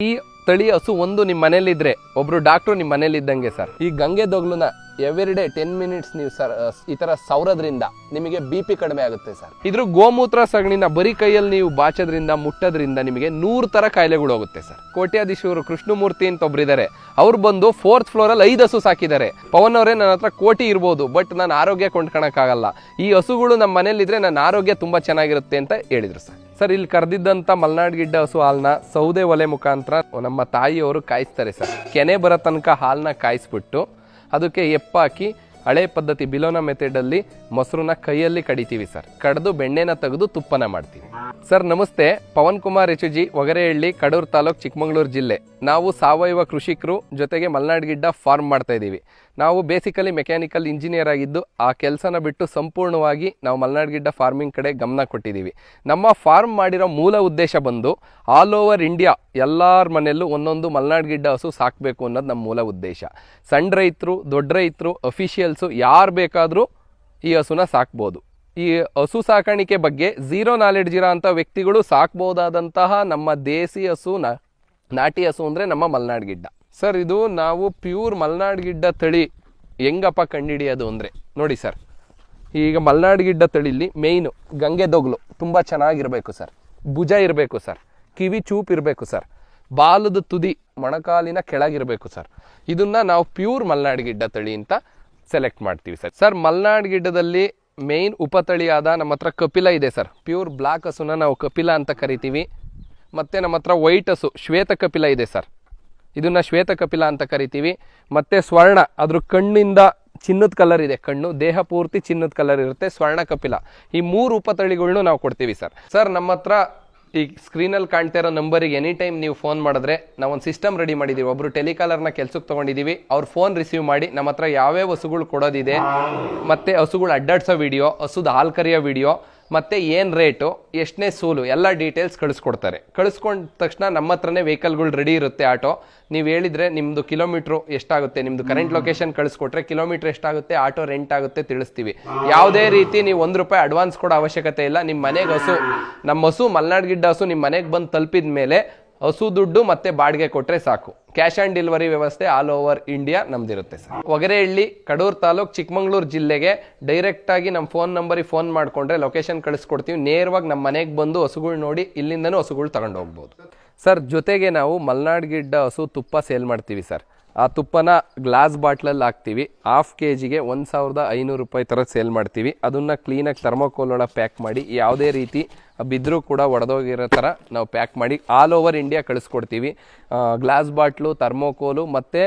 ಈ ತಳಿ ಹಸು ಒಂದು ನಿಮ್ಮ ಮನೇಲಿದ್ರೆ ಒಬ್ರು ಡಾಕ್ಟ್ರು ನಿಮ್ಮ ಮನೇಲಿ ಇದ್ದಂಗೆ ಸರ್ ಈ ಗಂಗೆ ದೊಗ್ಲುನ ಎವ್ರಿ ಡೇ ಟೆನ್ ಮಿನಿಟ್ಸ್ ನೀವು ಸರ್ ಈ ತರ ಸೌರದ್ರಿಂದ ನಿಮಗೆ ಬಿ ಪಿ ಕಡಿಮೆ ಆಗುತ್ತೆ ಸರ್ ಇದ್ರ ಗೋಮೂತ್ರ ಸಗಣಿನ ಬರೀ ಕೈಯಲ್ಲಿ ನೀವು ಬಾಚೋದ್ರಿಂದ, ಮುಟ್ಟೋದ್ರಿಂದ ನಿಮಗೆ ನೂರು ತರ ಕಾಯಿಲೆಗಳು ಹೋಗುತ್ತೆ ಸರ್ ಕೋಟ್ಯಾಧೀಶರು ಕೃಷ್ಣಮೂರ್ತಿ ಅಂತ ಒಬ್ಬರಿದ್ದಾರೆ ಅವ್ರು ಬಂದು ಫೋರ್ತ್ ಫ್ಲೋರ್ ಅಲ್ಲಿ ಐದು ಹಸು ಸಾಕಿದ್ದಾರೆ. ಪವನ್ ಅವರೇ ನನ್ನ ಹತ್ರ ಕೋಟಿ ಇರ್ಬೋದು ಬಟ್ ನಾನು ಆರೋಗ್ಯ ಕೊಂಡ್ಕೊಳಕ್ಕಾಗಲ್ಲ ಈ ಹಸುಗಳು ನಮ್ಮ ಮನೇಲಿದ್ರೆ ನನ್ನ ಆರೋಗ್ಯ ತುಂಬಾ ಚೆನ್ನಾಗಿರುತ್ತೆ ಅಂತ ಹೇಳಿದ್ರು ಸರ್ ಸರ್, ಇಲ್ಲಿ ಕರೆದಿದ್ದಂಥ ಮಲ್ನಾಡ್ ಗಿಡ್ಡ ಹಸು ಹಾಲನ್ನ ಸೌದೆ ಒಲೆ ಮುಖಾಂತರ ನಮ್ಮ ತಾಯಿಯವರು ಕಾಯಿಸ್ತಾರೆ ಸರ್. ಕೆನೆ ಬರೋ ತನಕ ಹಾಲನ್ನ ಕಾಯಿಸ್ಬಿಟ್ಟು ಅದಕ್ಕೆ ಎಪ್ಪಾಕಿ ಹಳೆ ಪದ್ಧತಿ ಬಿಲೋನ ಮೆಥಡಲ್ಲಿ ಮೊಸರನ್ನ ಕೈಯಲ್ಲಿ ಕಡಿತೀವಿ ಸರ್. ಕಡ್ದು ಬೆಣ್ಣೆನ ತೆಗೆದು ತುಪ್ಪನ ಮಾಡ್ತೀವಿ. ಸರ್, ನಮಸ್ತೆ. ಪವನ್ ಕುಮಾರ್ ಯಚುಜಿ ಒಗರೆಹಳ್ಳಿ, ಕಡೂರು ತಾಲೂಕ್ ಚಿಕ್ಕಮಗಳೂರು ಜಿಲ್ಲೆ. ನಾವು ಸಾವಯವ ಕೃಷಿಕರು ಜೊತೆಗೆ ಮಲ್ನಾಡ್ ಗಿಡ್ಡ ಫಾರ್ಮ್ ಮಾಡ್ತಾ ಇದ್ದೀವಿ. ನಾವು ಬೇಸಿಕಲಿ ಮೆಕ್ಯಾನಿಕಲ್ ಇಂಜಿನಿಯರ್ ಆಗಿದ್ದು ಆ ಕೆಲಸನ ಬಿಟ್ಟು ಸಂಪೂರ್ಣವಾಗಿ ನಾವು ಮಲೆನಾಡು ಗಿಡ್ಡ ಫಾರ್ಮಿಂಗ್ ಕಡೆ ಗಮನ ಕೊಟ್ಟಿದ್ದೀವಿ. ನಮ್ಮ ಫಾರ್ಮ್ ಮಾಡಿರೋ ಮೂಲ ಉದ್ದೇಶ ಬಂದು ಆಲ್ ಓವರ್ ಇಂಡಿಯಾ ಎಲ್ಲರ ಮನೆಯಲ್ಲೂ ಒಂದೊಂದು ಮಲೆನಾಡು ಗಿಡ್ಡ ಹಸು ಸಾಕಬೇಕು ಅನ್ನೋದು ನಮ್ಮ ಮೂಲ ಉದ್ದೇಶ. ಸಣ್ಣ ರೈತರು, ದೊಡ್ಡ ರೈತರು ಅಫಿಷಿಯಲ್ಸು ಯಾರು ಬೇಕಾದರೂ ಈ ಹಸುನ ಸಾಕ್ಬೋದು. ಈ ಹಸು ಸಾಕಾಣಿಕೆ ಬಗ್ಗೆ ಝೀರೋ ನಾಲೆಡ್ಜ್ ಇರೋ ಅಂಥ ವ್ಯಕ್ತಿಗಳು ಸಾಕ್ಬೋದಾದಂತಹ ನಮ್ಮ ದೇಸಿ ಹಸು ನಾಟಿ ಹಸು ಅಂದರೆ ನಮ್ಮ ಮಲೆನಾಡು ಗಿಡ್ಡ. ಸರ್, ಇದು ನಾವು ಪ್ಯೂರ್ ಮಲ್ನಾಡ್ ಗಿಡ್ಡ ತಳಿ ಹೆಂಗಪ್ಪ ಕಂಡುಹಿಡಿಯೋದು ಅಂದರೆ? ನೋಡಿ ಸರ್, ಈಗ ಮಲ್ನಾಡ್ ಗಿಡ್ಡ ತಳಿಲಿ ಮೇಯ್ನು ಗಂಗೆ ದೊಗ್ಲು ತುಂಬ ಚೆನ್ನಾಗಿರಬೇಕು ಸರ್. ಭುಜ ಇರಬೇಕು ಸರ್, ಕಿವಿ ಚೂಪ್ ಇರಬೇಕು ಸರ್. ಬಾಲದ ತುದಿ ಮೊಣಕಾಲಿನ ಕೆಳಗಿರಬೇಕು ಸರ್. ಇದನ್ನ ನಾವು ಪ್ಯೂರ್ ಮಲ್ನಾಡ್ ಗಿಡ್ಡ ತಳಿ ಅಂತ ಸೆಲೆಕ್ಟ್ ಮಾಡ್ತೀವಿ ಸರ್. ಸರ್, ಮಲ್ನಾಡ್ ಗಿಡ್ಡದಲ್ಲಿ ಮೇಯ್ನ್ ಉಪತಳಿಯಾದ ನಮ್ಮ ಹತ್ರ ಕಪಿಲ ಇದೆ ಸರ್. ಪ್ಯೂರ್ ಬ್ಲಾಕ್ ಹಸುನ ನಾವು ಕಪಿಲ ಅಂತ ಕರಿತೀವಿ. ಮತ್ತು ನಮ್ಮ ಹತ್ರ ವೈಟ್ ಹಸು ಶ್ವೇತ ಕಪಿಲ ಇದೆ ಸರ್. ಇದನ್ನ ಶ್ವೇತ ಕಪಿಲ ಅಂತ ಕರಿತೀವಿ. ಮತ್ತೆ ಸ್ವರ್ಣ, ಅದ್ರ ಕಣ್ಣಿಂದ ಚಿನ್ನದ ಕಲರ್ ಇದೆ ಕಣ್ಣು, ದೇಹ ಪೂರ್ತಿ ಚಿನ್ನದ ಕಲರ್ ಇರುತ್ತೆ ಸ್ವರ್ಣ ಕಪಿಲ ಈ ಮೂರು ಉಪತಳಿಗಳನ್ನು ನಾವು ಕೊಡ್ತೀವಿ ಸರ್. ಸರ್ ನಮ್ಮ ಹತ್ರ ಈ ಸ್ಕ್ರೀನಲ್ಲಿ ಕಾಣ್ತಾ ಇರೋ ನಂಬರಿಗೆ ಎನಿ ಟೈಮ್ ನೀವು ಫೋನ್ ಮಾಡಿದ್ರೆ ನಾವು ಒಂದು ಸಿಸ್ಟಮ್ ರೆಡಿ ಮಾಡಿದ್ದೀವಿ ಒಬ್ರು ಟೆಲಿಕಾಲರ್ನ ಕೆಲಸಕ್ಕೆ ತೊಗೊಂಡಿದ್ದೀವಿ ಅವ್ರ ಫೋನ್ ರಿಸೀವ್ ಮಾಡಿ ನಮ್ಮ ಹತ್ರ ಯಾವ್ಯಾವ ಹಸುಗಳು ಕೊಡೋದಿದೆ, ಮತ್ತೆ ಹಸುಗಳು ಅಡ್ಡಾಡ್ಸೋ ವಿಡಿಯೋ ಹಸುದ ಹಾಲ್ಕರಿಯೋ ವಿಡಿಯೋ ಮತ್ತೆ ಏನು ರೇಟು ಎಷ್ಟನೇ ಸೂಲು ಎಲ್ಲ ಡೀಟೇಲ್ಸ್ ಕಳಿಸ್ಕೊಡ್ತಾರೆ. ಕಳಿಸ್ಕೊಂಡ ತಕ್ಷಣ ನಮ್ಮ ಹತ್ರನೇ ವೆಹಿಕಲ್ಗಳು ರೆಡಿ ಇರುತ್ತೆ ಆಟೋ. ನೀವು ಹೇಳಿದರೆ ನಿಮ್ಮದು ಕಿಲೋಮೀಟ್ರು ಎಷ್ಟಾಗುತ್ತೆ ನಿಮ್ಮದು ಕರೆಂಟ್ ಲೊಕೇಶನ್ ಕಳಿಸ್ಕೊಟ್ರೆ ಕಿಲೋಮೀಟ್ರ್ ಎಷ್ಟಾಗುತ್ತೆ ಆಟೋ ರೆಂಟ್ ಆಗುತ್ತೆ ತಿಳಿಸ್ತೀವಿ. ಯಾವುದೇ ರೀತಿ ನೀವು ಒಂದು ರೂಪಾಯಿ ಅಡ್ವಾನ್ಸ್ ಕೊಡೋ ಅವಶ್ಯಕತೆ ಇಲ್ಲ. ನಿಮ್ಮ ಮನೆಗೆ ಹಸು ನಮ್ಮ ಹಸು ಮಲ್ನಾಡ್ ಗಿಡ್ಡ ಹಸು ನಿಮ್ಮ ಮನೆಗೆ ಬಂದು ತಲುಪಿದ ಮೇಲೆ ಹಸು ದುಡ್ಡು ಮತ್ತೆ ಬಾಡಿಗೆ ಕೊಟ್ಟರೆ ಸಾಕು. ಕ್ಯಾಶ್ ಆನ್ ಡೆಲಿವರಿ ವ್ಯವಸ್ಥೆ ಆಲ್ ಓವರ್ ಇಂಡಿಯಾ ನಮ್ದಿರುತ್ತೆ ಸರ್. ಒಗರೆಹಳ್ಳಿ ಕಡೂರು ತಾಲೂಕ್ ಚಿಕ್ಕಮಂಗ್ಳೂರು ಜಿಲ್ಲೆಗೆ ಡೈರೆಕ್ಟ್ ಆಗಿ ನಮ್ಮ ಫೋನ್ ನಂಬರಿಗೆ ಫೋನ್ ಮಾಡಿಕೊಂಡ್ರೆ ಲೊಕೇಶನ್ ಕಳಿಸ್ಕೊಡ್ತೀವಿ. ನೇರವಾಗಿ ನಮ್ಮ ಮನೆಗೆ ಬಂದು ಹಸುಗಳು ನೋಡಿ ಇಲ್ಲಿಂದನೂ ಹಸುಗಳು ತಗೊಂಡು ಹೋಗ್ಬೋದು. ಸರ್ ಜೊತೆಗೆ ನಾವು ಮಲ್ನಾಡ್ ಗಿಡ್ಡ ಹಸು ತುಪ್ಪ ಸೇಲ್ ಮಾಡ್ತೀವಿ ಸರ್. ಆ ತುಪ್ಪನ ಗ್ಲಾಸ್ ಬಾಟ್ಲಲ್ಲಿ ಹಾಕ್ತೀವಿ. ಹಾಫ್ ಕೆ ಜಿಗೆ ಒಂದು ಸಾವಿರದ ಐನೂರು ರೂಪಾಯಿ ಥರ ಸೇಲ್ ಮಾಡ್ತೀವಿ. ಅದನ್ನು ಕ್ಲೀನಾಗಿ ಥರ್ಮೋಕೋಲ್ ಒಳಗೆ ಪ್ಯಾಕ್ ಮಾಡಿ ಯಾವುದೇ ರೀತಿ ಬಿದ್ದರೂ ಕೂಡ ಒಡೆದೋಗಿರೋ ಥರ ನಾವು ಪ್ಯಾಕ್ ಮಾಡಿ ಆಲ್ ಓವರ್ ಇಂಡಿಯಾ ಕಳಿಸ್ಕೊಡ್ತೀವಿ. ಗ್ಲಾಸ್ ಬಾಟ್ಲು, ಥರ್ಮೋಕೋಲು ಮತ್ತು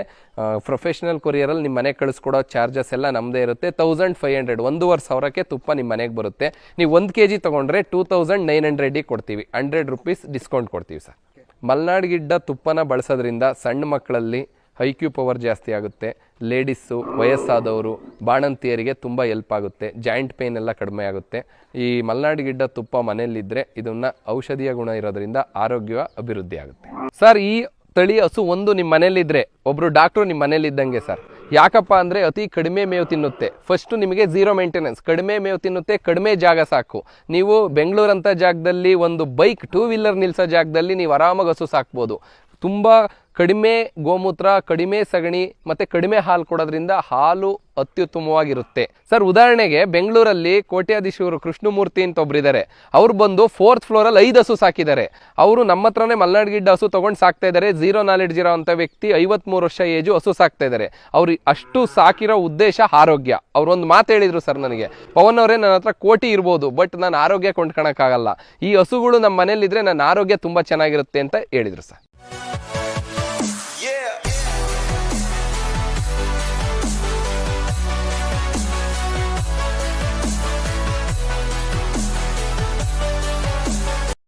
ಪ್ರೊಫೆಷ್ನಲ್ ಕೊರಿಯರಲ್ಲಿ ನಿಮ್ಮ ಮನೆಗೆ ಕಳಿಸ್ಕೊಡೋ ಚಾರ್ಜಸ್ ಎಲ್ಲ ನಮ್ಮದೇ ಇರುತ್ತೆ. ತೌಸಂಡ್ ಫೈವ್ ಹಂಡ್ರೆಡ್ ಒಂದೂವರೆ ಸಾವಿರಕ್ಕೆ ತುಪ್ಪ ನಿಮ್ಮ ಮನೆಗೆ ಬರುತ್ತೆ. ನೀವು ಒಂದು ಕೆ ಜಿ ತೊಗೊಂಡ್ರೆ ಟೂ ತೌಸಂಡ್ ನೈನ್ ಹಂಡ್ರೆಡಿಗೆ ಕೊಡ್ತೀವಿ. ಹಂಡ್ರೆಡ್ ರುಪೀಸ್ ಡಿಸ್ಕೌಂಟ್ ಕೊಡ್ತೀವಿ ಸರ್. ಮಲ್ನಾಡ್ ಗಿಡ್ಡ ತುಪ್ಪನ ಬಳಸೋದ್ರಿಂದ ಸಣ್ಣ ಮಕ್ಕಳಲ್ಲಿ ಐ ಕ್ಯೂ ಪವರ್ ಜಾಸ್ತಿ ಆಗುತ್ತೆ. ಲೇಡೀಸು, ವಯಸ್ಸಾದವರು, ಬಾಣಂತಿಯರಿಗೆ ತುಂಬ ಹೆಲ್ಪ್ ಆಗುತ್ತೆ. ಜಾಯಿಂಟ್ ಪೇನ್ ಎಲ್ಲ ಕಡಿಮೆ ಆಗುತ್ತೆ. ಈ ಮಲ್ನಾಡ್ ಗಿಡ್ಡ ತುಪ್ಪ ಮನೆಯಲ್ಲಿದ್ದರೆ ಇದನ್ನು ಔಷಧೀಯ ಗುಣ ಇರೋದ್ರಿಂದ ಆರೋಗ್ಯ ಅಭಿವೃದ್ಧಿ ಆಗುತ್ತೆ. ಸರ್, ಈ ತಳಿ ಹಸು ಒಂದು ನಿಮ್ಮ ಮನೇಲಿದ್ರೆ ಒಬ್ರು ಡಾಕ್ಟ್ರು ನಿಮ್ಮ ಮನೇಲಿದ್ದಂಗೆ ಸರ್. ಯಾಕಪ್ಪ ಅಂದರೆ ಅತಿ ಕಡಿಮೆ ಮೇವು ತಿನ್ನುತ್ತೆ. ಫಸ್ಟು ನಿಮಗೆ ಝೀರೋ ಮೇಂಟೆನೆನ್ಸ್ ಕಡಿಮೆ ಮೇವು ತಿನ್ನುತ್ತೆ, ಕಡಿಮೆ ಜಾಗ ಸಾಕು. ನೀವು ಬೆಂಗಳೂರಂಥ ಜಾಗದಲ್ಲಿ ಒಂದು ಬೈಕ್ ಟೂ ವೀಲರ್ ನಿಲ್ಸೋ ಜಾಗದಲ್ಲಿ ನೀವು ಆರಾಮಾಗಿ ಹಸು ಸಾಕ್ಬೋದು. ತುಂಬ ಕಡಿಮೆ ಗೋಮೂತ್ರ, ಕಡಿಮೆ ಸಗಣಿ, ಮತ್ತೆ ಕಡಿಮೆ ಹಾಲು ಕೊಡೋದ್ರಿಂದ ಹಾಲು ಅತ್ಯುತ್ತಮವಾಗಿರುತ್ತೆ. ಸರ್, ಉದಾಹರಣೆಗೆ ಬೆಂಗಳೂರಲ್ಲಿ ಕೋಟ್ಯಾಧೀಶರು ಕೃಷ್ಣಮೂರ್ತಿ ಅಂತ ಒಬ್ಬರಿದ್ದಾರೆ ಅವ್ರು ಬಂದು ಫೋರ್ತ್ ಫ್ಲೋರಲ್ಲಿ ಐದು ಹಸು ಸಾಕಿದ್ದಾರೆ ಅವರು ನಮ್ಮ ಹತ್ರನೇ ಮಲ್ನಾಡ್ ಗಿಡ್ಡ ಹಸು ತಗೊಂಡು ಸಾಕ್ತಾ ಇದ್ದಾರೆ ಝೀರೋ ನಾಲೆಡ್ಜ್ ಇರೋ ಅಂಥ ವ್ಯಕ್ತಿ ಐವತ್ಮೂರು ವರ್ಷ ಏಜು ಹಸು ಸಾಕ್ತಾ ಇದ್ದಾರೆ ಅವ್ರು ಅಷ್ಟು ಸಾಕಿರೋ ಉದ್ದೇಶ ಆರೋಗ್ಯ. ಅವರೊಂದು ಮಾತು ಹೇಳಿದ್ರು ಸರ್ ನನಗೆ. ಪವನ್ ಅವರೇ ನನ್ನ ಹತ್ರ ಕೋಟಿ ಇರ್ಬೋದು, ಬಟ್ ನಾನು ಆರೋಗ್ಯ ಕೊಂಡ್ಕೊಳಕ್ಕಾಗಲ್ಲ ಈ ಹಸುಗಳು ನಮ್ಮ ಮನೇಲಿದ್ರೆ ನನ್ನ ಆರೋಗ್ಯ ತುಂಬ ಚೆನ್ನಾಗಿರುತ್ತೆ ಅಂತ ಹೇಳಿದರು ಸರ್.